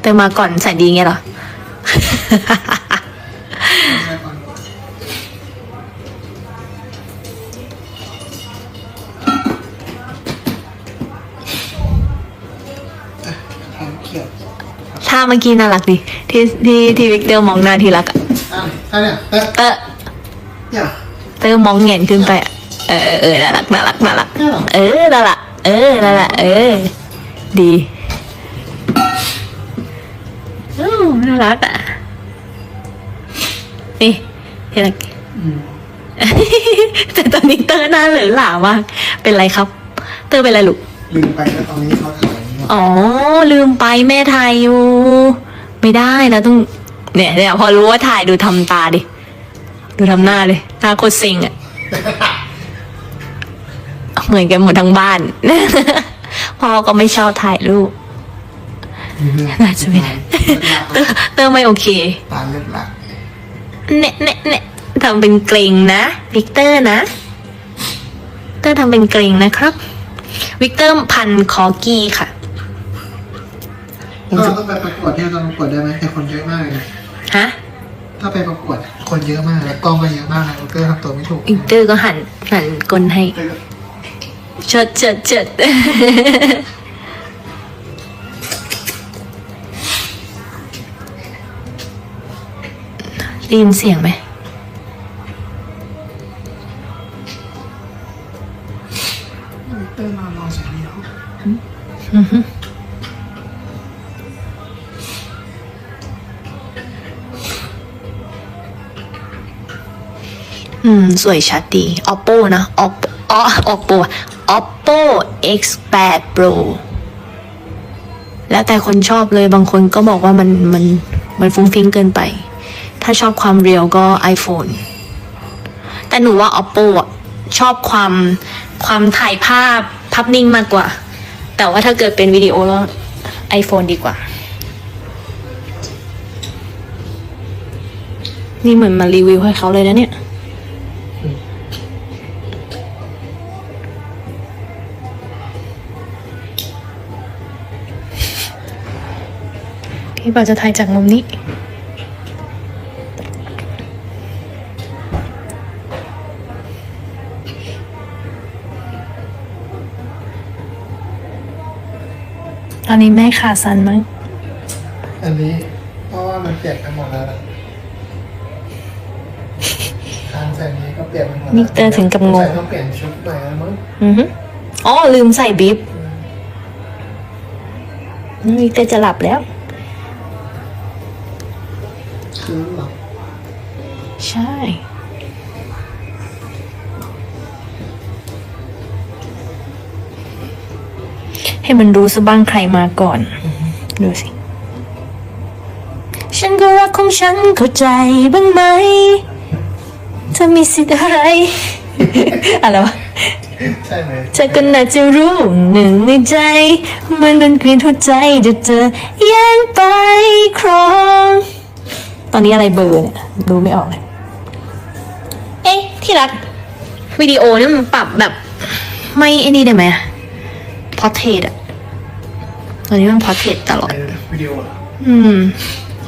เติมมาก่อนแสนดีไงเหรอแทนเขียวถ้าเมื่อกี้น่ารักดิที่ที่ที่วิกเตอร์มองหน้าทีรักอะอะถ้าเนี่ยเตอร์เตอเนี่ยเตอร์มองเงียนขึ้นไปอะเออเออเออน่ารักน่ารักน่ารัก เอเออน่ารักเออน่ารักเออ ดี น่ารักอะ นี่ที่รักอืมแต่ตอนนี้เตอร์หน้าเหลือหลามากเป็นไรครับ เตอร์เป็นไรลูก ลืมไปแล้วตอนนี้เขาถ่ายเนี่ยอ๋อ ลืมไปแม่ถ่ายอยู่ ไม่ได้นะต้อง เนี่ยเนี่ยพอรู้ว่าถ่ายดูทำตาดิ ดูทำหน้าเลยหน้าโคตรเซ็งอะเหมือนกันหมดทั้งบ้าน พ่อก็ไม่ชอบถ่ายรูป น่าจะไม่ได้เตอร์เตอร์ไม่โอเค ตาเลือดหลักเนะเนะเนะทำเป็นเกรงนะ วิกเตอร์นะ เตอร์ทำเป็นเกรงนะครับ วิกเตอร์พันธุ์คอกี้ค่ะเราต้องไปประกวดที่เราประกวดได้ไหมแต่คนเยอะมากเลยนะฮะ ถ้าไปประกวด คนเยอะมากแล้วกล้องก็เยอะมากนะเราก็ทำตัวไม่ถูกวิกเตอร์ก็หันหันกลให้เชิดเชิดเชิด ได้ยินเสียงไหมเต้นมารอเสียงเดียวอืม สวยชัดดี oppo นะ oppo อ๋อ oppo oppo x8 pro แล้วแต่คนชอบเลยบางคนก็บอกว่ามันมันมันฟุ้งฟิ้งเกินไป ถ้าชอบความเรียวก็ iPhone แต่หนูว่า oppo อะชอบความความถ่ายภาพภาพนิ่งมากกว่า แต่ว่าถ้าเกิดเป็นวิดีโอแล้ว iPhone ดีกว่า นี่เหมือนมารีวิวให้เขาเลยนะเนี่ยพี่ปาจะถ่ายจากมุมนี้ อนนี้แม่ขาสั่นมั้งอันนี้เพราะว่ามันเปียกไปหมดแล้วนะทางใส่นี้ก็เปียกไปหมดแล้วนี่เตอร์ถึงกับงง ใส่ต้องเปลี่ยนชุดใหม่แล้วมั้งอือฮึอ๋อลืมใส่บิบนี่เตอร์จะหลับแล้ว คือหลับใช่ ให้มันรู้ซะบ้างใครมาก่อน ดูสิ ฉันก็รักของฉันเข้าใจบ้างไหมเธอมีสิทธิ์อะไร อะไรวะใช่ไหมเธอก็น่าจะรู้หนึ่งในใจ มันเป็นกลิ่นหัวใจจะเธอแย่งไปครอง ตอนนี้อะไรเบลอร์เนี่ยดูไม่ออกเลย เอ๊ะ ที่รัก วิดีโอนี่มันปรับแบบไม่ไอ้นี่ได้ไหมพ อเทสอะตอนนี้มันพอเทสตลอดไอ้วิดีโอเหรออืม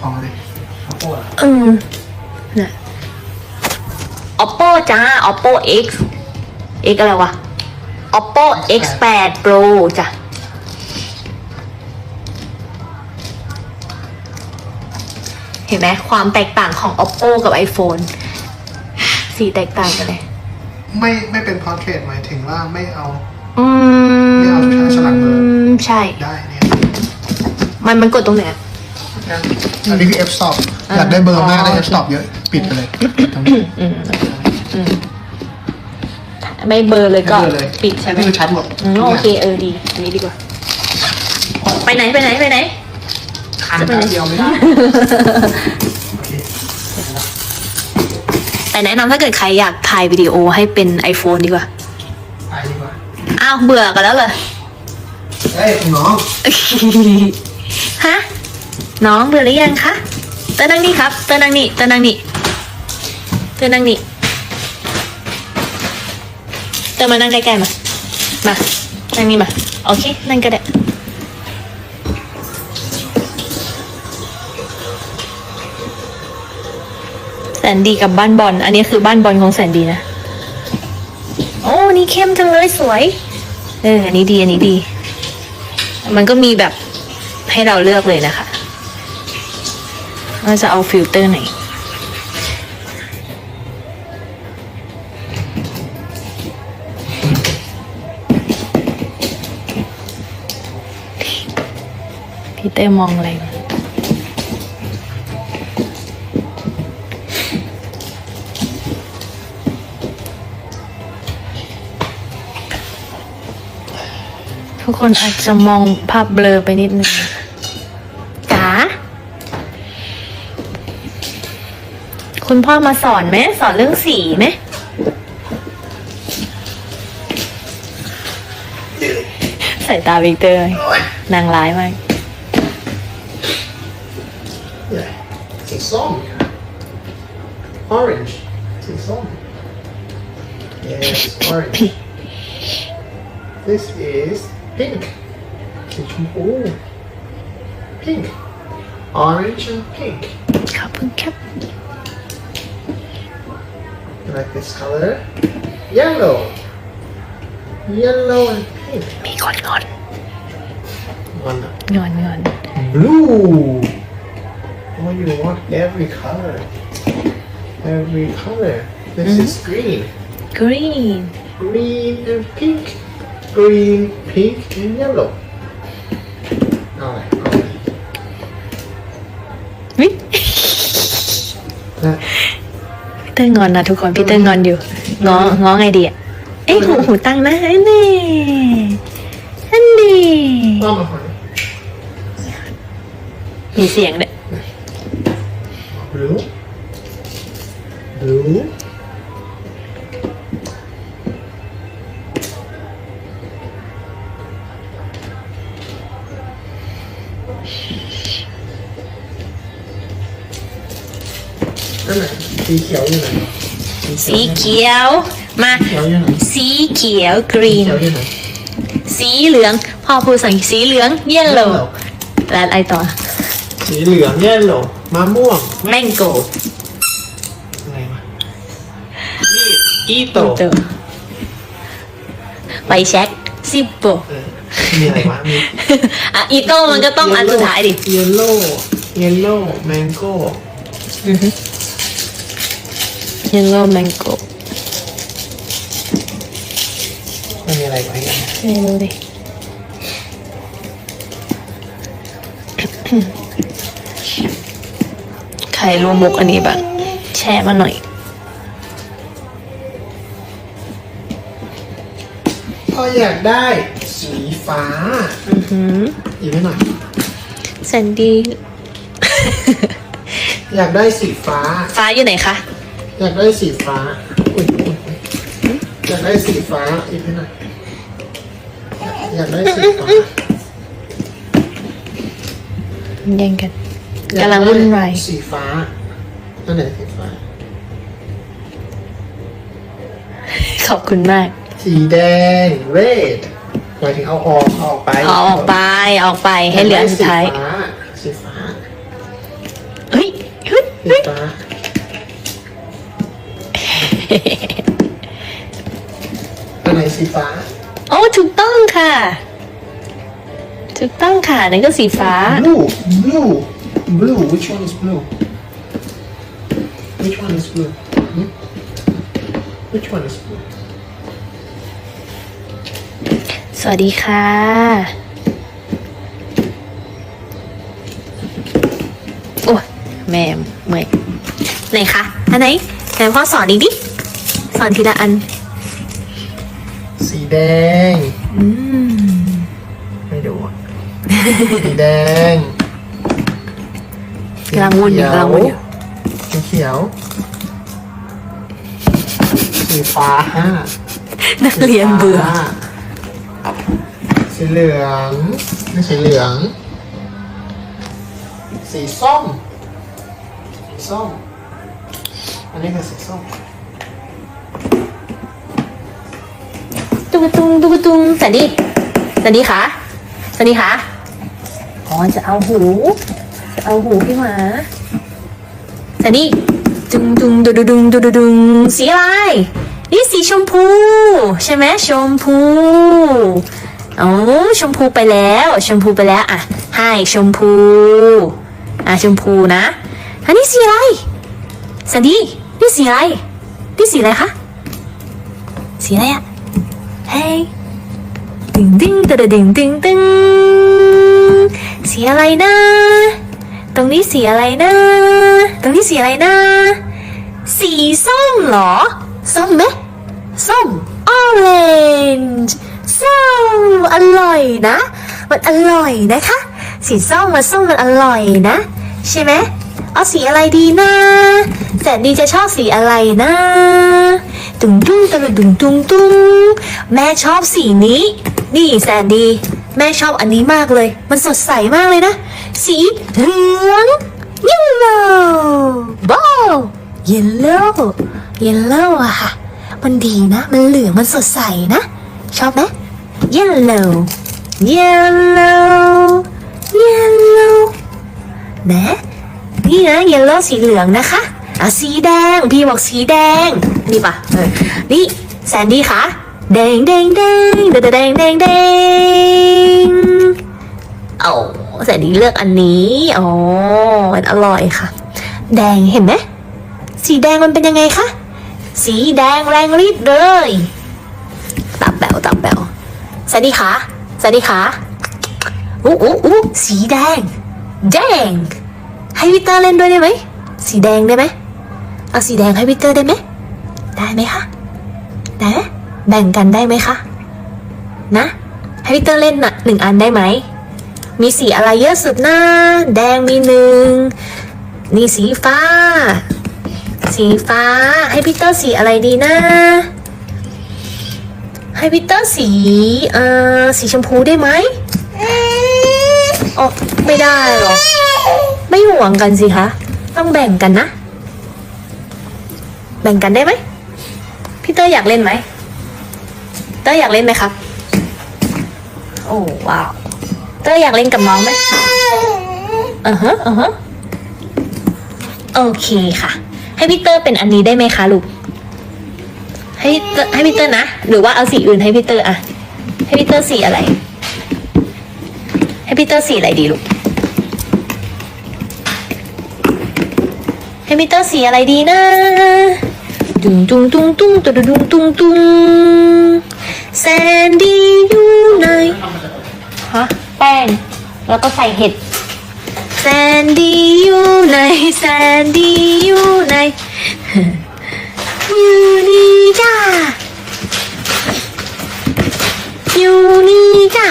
ของเลยของโอ้เหรออืมน่ะ oppo จ้า oppo x x อะไรวะ oppo x8 pro จ้ะ เห็นไหมความแตกต่างของ oppo กับ iphone สีแตกต่างกันเลย ไม่ไม่เป็นพอร์เทรตหมายถึงว่าไม่เอา อืไม่เอาฉลากเบอร์มใช่ ได้เนี่ยมันมันกดตรงไหนอะอันนี้คือ F stop อยากได้เบอร์มากได้ F stop เยอะ ปิดไปเลยตรงนี้ ไม่เบลอร์เลยก็ไม่เบลอเลย ปิดใช่ไหมอันนี้คือชัดหมดอืมโอเคเออดีอันนี้ดีกว่า ไปไหนไปไหนไปไหนคันแป๊บเดียวไม่ได้โอเคแต่แนะนำถ้าเกิดใครอยากถ่ายวิดีโอให้เป็น iPhone ดีกว่าไปดีกว่า อ้าวเบื่อกันแล้วเลยเอ้ยน้องฮะน้องเบื่อหรือยังคะเต้นนั่งนี่ครับเต้นนั่งนี่เต้นนั่งนี่เต้นนั่งนี่เต้นมานั่งใกล้ๆมามานั่งนี่มาโอเคนั่งก็ได้แสนดีกับบ้านบอลอันนี้คือบ้านบอลของแสนดีนะ โอ้ นี่เข้มจังเลยสวย เอออันนี้ดีอันนี้ดี มันก็มีแบบให้เราเลือกเลยนะคะว่าจะเอาฟิลเตอร์ไหนพี่เต้มองอะไร ทุกคนอาจจะมองภาพเบลอไปนิดนึงจ๋าคุณพ่อมาสอนไหมสอนเรื่องสีไหมใส่ตาวิกเตอร์นางร้ายมาก Yeah. สีส้ม orange สีส้ม yes orange this is pink สีชมพู pink orange and pink ขอบคุณครับ You like this color yellow yellow and pink มีคนงอน one งอนงอน blue oh you want every color every color this is green green green and pink Green pink and yellow เอาเลยเอาเลยวินะพี่เตอร์งอนนะทุกคนพี่เตอร์งอนอยู่ง้อง้อไงดีอะเอ้ยหูหูตั้งนะอันนี้อันนี้เอามาก่อนมีเสียงด้วย blue blue สีเขียวอยู่ไหนสีเขียว มาเขียวอยู่ไหนสีเขียวสี green เขียวอยู่ไหนสีเหลือง พ่อพูดสั่งสีเหลือง yellow แล้วอะไรต่อสีเหลืองเนี่ยเหรอมะม่วง mango อะไรวะนี่อีโตเจอไปเช็คซิปโปเออมีอะไรวะมี อะอีโต้มันก็ต้องอันสุดท้ายดิ เยลโล่ เยลโล่ แมงโก้ yellow mango มันมีอะไรไว้กันไม่รู้ดิใครรู้มุกอันนี้บ้างแชร์มาหน่อย พ่ออยากได้สีฟ้าอือหืออีกไม่หน่อย แซนดี้ อยากได้สีฟ้า ฟ้าอยู่ไหนคะ อยากได้สีฟ้าอุ้ยอุ้ยอุ๊ยอยากได้สีฟ้าอีกไม่หน่อยอยากได้สีฟ้าแย่งกันอยากำได้ลังวุ่นวายสีฟ้าอันไหนสีฟ้า ขอบคุณมาก สีแดง red หมายถึงเอาออกเอาออกไปเอาออกไปออกไปให้เหลืออันสุดท้าย สีฟ้ สีฟ้าโอ้ถูกต้องค่ะ ถูกต้องค่ะนั่นก็สีฟ้า blue blue blue which one is blue which one is blue hmm? which one is blue สวัสดีค่ะ โอ้ยแม่เมื่อยไหนคะ อันไหนไหนพ่อสอนอีกดิ สอนทีละอัน สีแดง อืมไม่ดูอะ สีแดงกำลังวุ่นอยู่กำลังวุ่นอยู่สีเขียว สีฟ้านักเรียนเบื่อ สีเหลืองไม่ใช่เหลือง สีส้มสีส้ม อันนี้คือสีส้ม ตุ๊กตุงตุ๊กตุงสันดีสันดีคะสันดีคะอ๋อจะเอาหูจะเอาหูพี่หมาสันดีจดุงดุงดุงดุงดุงดุงดุงสีอะไรนี่สีชมพู ใช่ไหมชมพูอ๋อชมพูไปแล้ว ชมพูไปแล้วอะให้ชมพูอะชมพูนะอันนี้สีอะไรสันดีนี่สีอะไรนี่สีอะไรคะสีอะไรอะ เฮ้ยดึงดึงตึงดึงดึงดึงสีอะไรนะ ตรงนี้สีอะไรนะ ตรงนี้สีอะไรนะ สีส้มเหรอ ส้มไหมส้ม orange ส้มอร่อยนะ มันอร่อยนะคะ สีส้มมันส้มมันอร่อยนะ ใช่ไหมเอาสีอะไรดีนะ แสนดีจะชอบสีอะไรนะตุ้งตุ้งตะลุตุ้งตุ้งตุ้งแม่ชอบสีนี้ นี่แสนดี แม่ชอบอันนี้มากเลย มันสดใสมากเลยนะ สีเหลือง yellow ว้าว yellow yellow อะค่ะ มันดีนะ มันเหลือง มันสดใสนะ ชอบไหม yellow yellow yellow นะนี่นะ yellow สีเหลืองนะคะ อะสีแดง พี่บอกสีแดง นี่ปะเออนี่แซนดี้คะแดงแดงแดงแดงแดงแดงแดงโอ้แซนดี้เลือกอันนี้อ๋อมันอร่อยค่ะ แดงเห็นไหมสีแดงมันเป็นยังไงคะ สีแดงแรงรีดเลยตับแบวตับแบวสวัสดีค่ะสวัสดีค่ะอู้อู้อู้สีแดง แดง ให้วิเตอร์เล่นด้วยได้ไหม สีแดงได้ไหม เอาสีแดงให้วิเตอร์ได้ไหม ได้ไหมคะได้ไหมแบ่งกันได้ไหมคะ นะ ให้วิเตอร์เล่นนะหนึ่งอันได้ไหม มีสีอะไรเยอะสุดนะ แดงมีหนึ่งนี่สีฟ้า สีฟ้า ให้พีเตอร์สีอะไรดีนะ ให้พีเตอร์สี เอ่อ สีชมพูได้ไหมอ๋อไม่ได้หรอ ไม่ห่วงกันสิคะ ต้องแบ่งกันนะ บ่งกันได้ไหมพี่เตอร์อยากเล่นไหมเตอร์อยากเล่นไหมครับ โอ้ว้าวเตอร์อยากเล่นกับน้องไหมอือฮะอือฮะโอเคค่ะ ให้พี่เตอร์เป็นอันนี้ได้ไหมคะลูกให้ให้พี่เตอร์นะ หรือว่าเอาสีอื่นให้พี่เตอร์อะให้พี่เตอร์สีอะไร ให้พี่เตอร์สีอะไรดีลูกให้พี่เตอร์สีอะไรดีนะ ดุงดุงดุงดุงตุดุงดุงดุงแซนดี้อยู่ไหนฮะแป้งแล้วก็ใส่เห็ดแซนดี้อยู่ไหนแซนดี้อยู่ไหนอยู่นี่จ้าอยู่นี่จ้า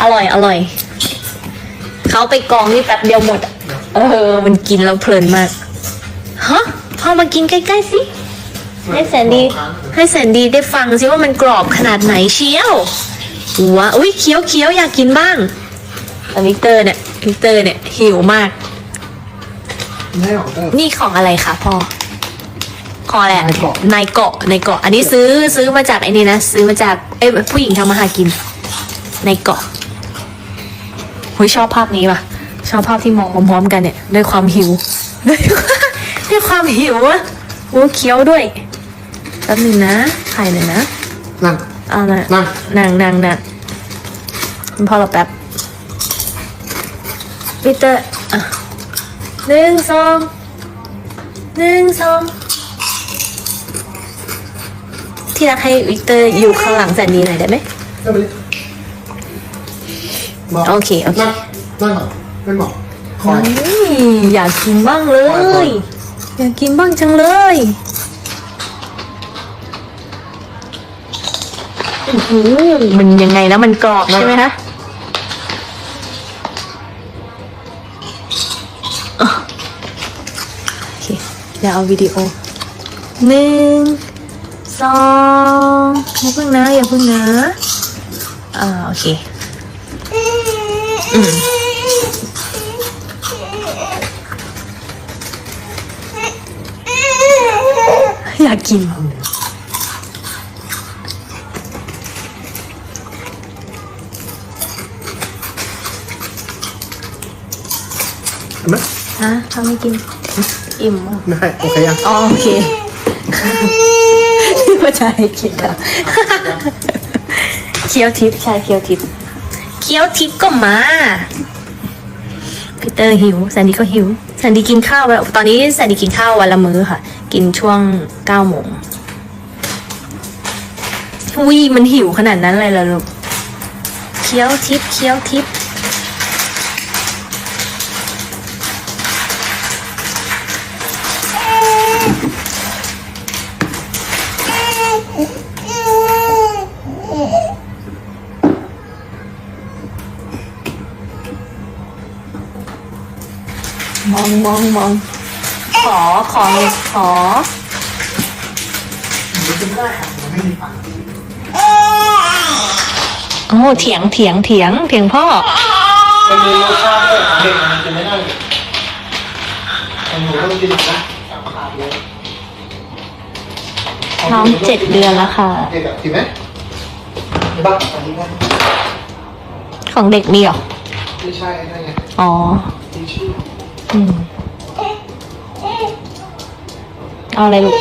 อร่อยอร่อยเขาไปกองนี่แป๊บเดียวหมด เออ มันกินแล้วเพลินมาก ฮะพอมากินใกล้ๆสิ ให้แสนดี ให้แสนดีได้ฟังสิว่ามันกรอบขนาดไหนเชียวว้าอุ้ยเคี้ยวเคี้ยวอยากกินบ้างแต่วิกเตอร์เนี่ยวิกเตอร์เนี่ยหิวมากไม่ออกเตอร์นี่ของอะไรคะพ่อของอะไรอะนายเกาะนายเกาะนายเกาะ อันนี้ซื้อซื้อมาจากไอ้นี่นะ ซื้อมาจากเอ้ยผู้หญิงทำมาหากินนายเกาะหุยชอบภาพนี้ป่ะ ชอบภาพที่มองพร้อมๆกันเนี่ยด้วยความหิวด้วยด้วยความหิวอะโอ้เคี้ยวด้วยแป๊บหนึงนะถ่ายหน่อยนะนั่งเอานะนั่งนางนางนางคุณพ่อเราแป๊บวิเตอร์อะหนึ่งสองหนึ่งสองที่รักให้วิกเตอร์อยู่ข้างหลังแสนดีหน่อยได้ไหมก็ไปดิบอกโอเคโอเคนั่งนั่งก่อน ไม่บอกคอยอืมอยากกินบ้างเลปล่อยก่อนยอยากกินบ้างจังเลยอื้อหือมันยังไงนะมันกรอบใช่ไหมคะอะโอเคเดี๋ยวเอาวิดีโอหนึ่งสองอย่าเพิ่งนะอย่าเพิ่งนะ อ่าโอเค อืม อยากกิน เห็นไหมฮะเขาไม่กิน อิ่มอะได้โอเคยังอ๋อโอเคที่ว่าจะให้กินอะเคี้ยวทิพย์ใช่เคี้ยวทิพย์เคี้ยวทิพย์ก็มาพีเตอร์หิวแซนดี้ก็หิวแซนดี้กินข้าวแล้วตอนนี้แซนดี้กินข้าววันละมื้อค่ะ กินช่วงเก้าโมงอุ้ยมันหิวขนาดนั้นเลยเหรอลูกเคี้ยวทิพเคี้ยวทิพมองมองมอง ขอขอขอโอ้เถียงเถียงเถียงเถียงพ่อมันมีรสชาติด้วยของเด็กมันกินไม่ได้ของหนูต้องกินนะขาดเลยน้องเจ็ดเดือนแล้วค่ะ เด็กแบบกินไหมบ้าอันนี้บ้างของเด็กมีเหรอไม่ใช่ได้ไงอ๋อมีชื่ออืม เอาอะไรลูก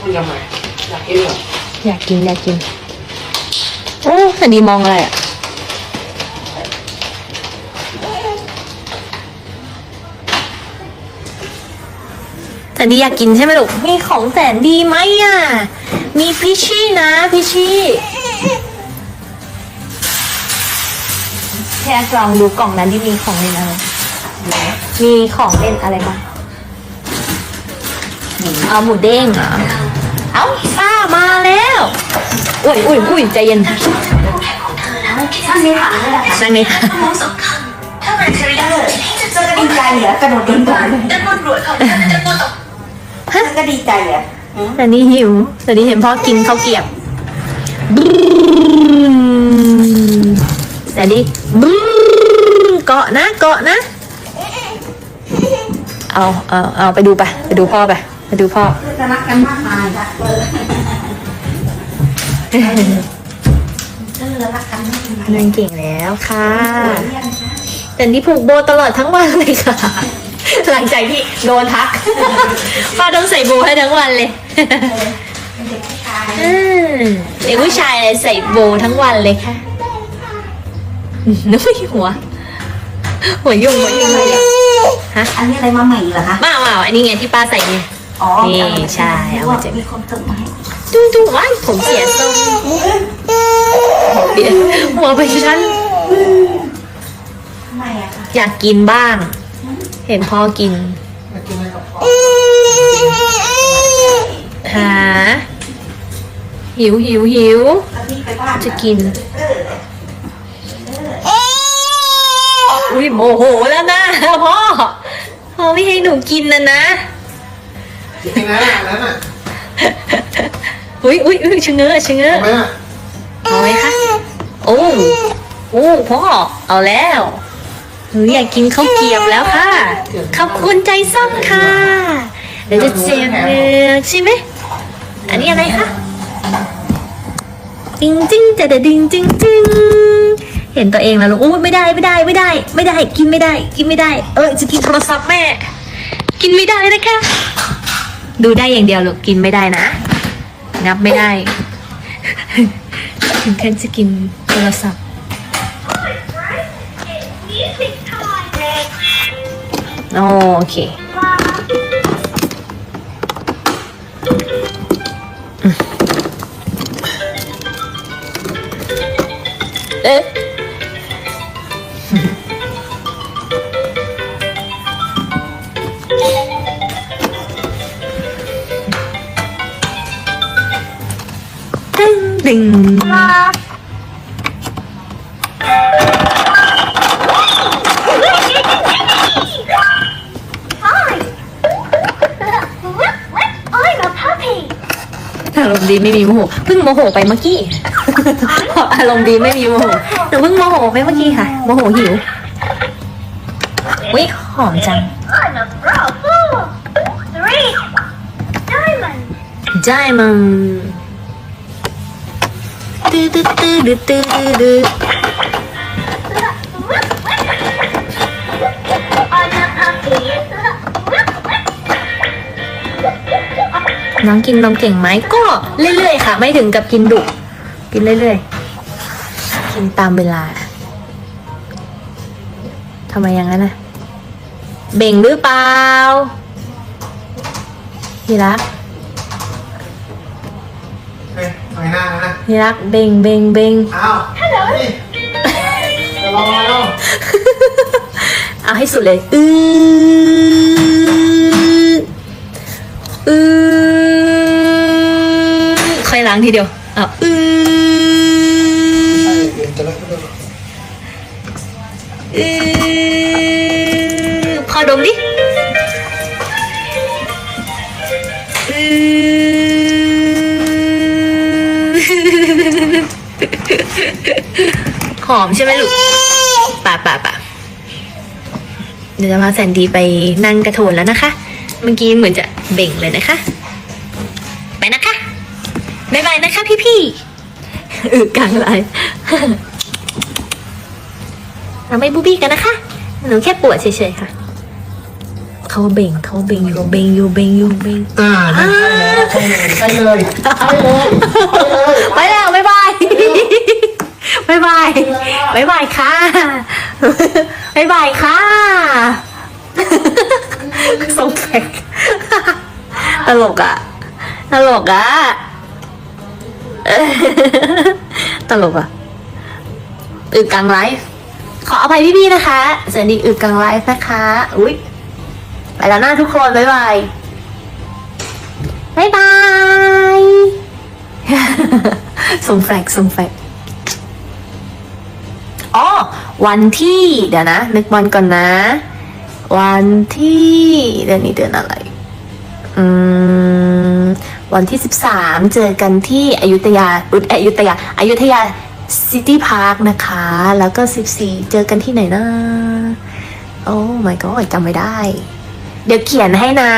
มันยังไงอยากกินเหรออยากกินอยากกินโอ้สันดีมองอะไรอะแสนดีอยากกินใช่ไหมลูก มีของแสนดีไหมอะ มีพิชชี่นะพิชชี่ แค่ลองดูกล่องนั้นที่มีของเล่นอะไร มีของเล่นอะไรบ้างเอาหมูเด้งเอาป้ามาแล้ว อุ้ยอุ้ยอุ้ยใจเย็นนั่งนถังเลยนะคะนั่งนี่ค่ะมถ้ามันคือได้ที่จะจะดีใจเหรอกระโดดโดนด่าเลยจะพูดรวยของฉันจะพูดออกก็ดีใจเหรอแต่นี่หิวแต่นี่เห็นพ่อกินข้าวเกรียบ แต่นี่บึ้มเกาะนะเกาะนะ เอาเอาเอาไปดูไปไปดูพ่อไปไปดูพ่อจะรักกันมากมายละเออเออรักกันมากมายนางเก่งแล้วค่ะเรียนค่ะแต่นี่ผูกโบตลอดทั้งวันเลยค่ะ หลังจากที่โดนทักพ่อต้องใส่โบให้ทั้งวันเลยเป็นเด็กผู้ชายอืมเด็กผู้ชายใส่โบทั้งวันเลยค่ะ นึกไม่หัว หัวยุ่งหัวยุ่งเลยอะฮะ อันนี้อะไรมาใหม่เหรอคะ มาเอาอันนี้ไงที่ป้าใส่เนี่ยอ๋อนี่ใช่เอามาว่าจาก มีคนส่งมาให้จุ้งจุ้งว้ายผมเสียทรงเดี๋ยวหัวไปชั้น ทำไมอะคะอยากกินบ้าง เห็นพ่อกินอยากกินอะไรกับพ่อหา หิวหิวหิวแล้วพี่ไปบ้านจะกินอุ้ ยโมโหแล้วนะพ่อพ่อไม่ให้หนูกินนะนะกินนะอันนั้นอะอุ้ยอุ้ยอุ้ยชะเง้อชะเง้อทำไมอะเอาไหมคะโอ้โอ้พ่อเอาแล้วหนูอยากกินข้าวเกรียบแล้วค่ะขอบคุณใจส้มค่ะเดี๋ยวจะเจ็บเมือกใช่ไหมอันนี้อะไรคะจริงจริงจะเดดิงจริงจริง เห็นตัวเองแล้วลูกอู้ไม่ได้ไม่ได้ไม่ได้ ไม่ได้กินไม่ได้ กินไม่ได้ เออจะกินโทรศัพท์แม่ กินไม่ได้นะคะ ดูได้อย่างเดียวลูกกินไม่ได้นะ นับไม่ได้ ถึงขั้นจะกินโทรศัพท์โอเคเอ๊ะ ดึงดึง I'm a puppy อารมณ์ดีไม่มีโมโหเพิ่งโมโหไปเมื่อกี้ อารมณ์ดีไม่มีโมโหหนูเพิ่งโมโหไปเมื่อกี้ค่ะ โมโหหิววิหอมจัง I'm a bra four three diamond ได้มัง ตื้อตื้อตื้อตื้อตื้อ I'm a puppy. น้องกินนมเก่งไหมก็เรื่อยๆค่ะ ไม่ถึงกับกินดุ กินเรื่อยๆ กินตามเวลาทำไมอย่างนั้นนะเบ่งหรือเปล่าที่รัก ไมหน้านะ ที่รักเบ่งเบ่งเบ่งอ้าวนี่จะรอแล้วเอาให้สุดเลยอืออือค่อยล้างทีเดียวเอาอืใช่อเดี๋ยวจะเลิกเลิกอือพอดมดิอือ อมใช่ไหมลูกป่าป่าป่าเดี๋ยวจะพาแซนดี้ไปนั่งกระโถนแล้วนะคะ เมื่อกี้เหมือนจะเบ่งเลยนะคะ ไปนะคะบ๊ายบายนะคะพี่พี่ๆอึกลางไลน์เราไม่บูบี้กันนะคะ หนูแค่ปวดเฉยๆค่ะ เขาเบ่งเขาเบ่งอยู่เบ่งอยู่เบ่งอยู่เบ่งอ่าใช่เลยใช่เลยใช่เลยใช่เลยไปแล้วบ๊ายบาย บ๊ายบายบ๊ายบายค่ะบ๊ายบายค่ะสงแขกตลกอะตลกอะตลกอะอึกกลางไลฟ์ขออภัยพี่ๆนะคะสวัสดีอึกกลางไลฟ์นะคะอุ้ยไปแล้วนะทุกคนบ๊ายบายบ๊ายบาย ส่งแฟกส่งแฟก วันที่ เดี๋ยวนะ นึกวันก่อนนะ วันที่เดือนนี้เดือนอะไร อืม วันที่ 13 เจอกันที่อยุธยาอุยอยุธยาอยุธยาซิตี้พาร์คนะคะ แล้วก็ 14 เจอกันที่ไหนนะ โอ้ my god จำไม่ได้ เดี๋ยวเขียนให้นะ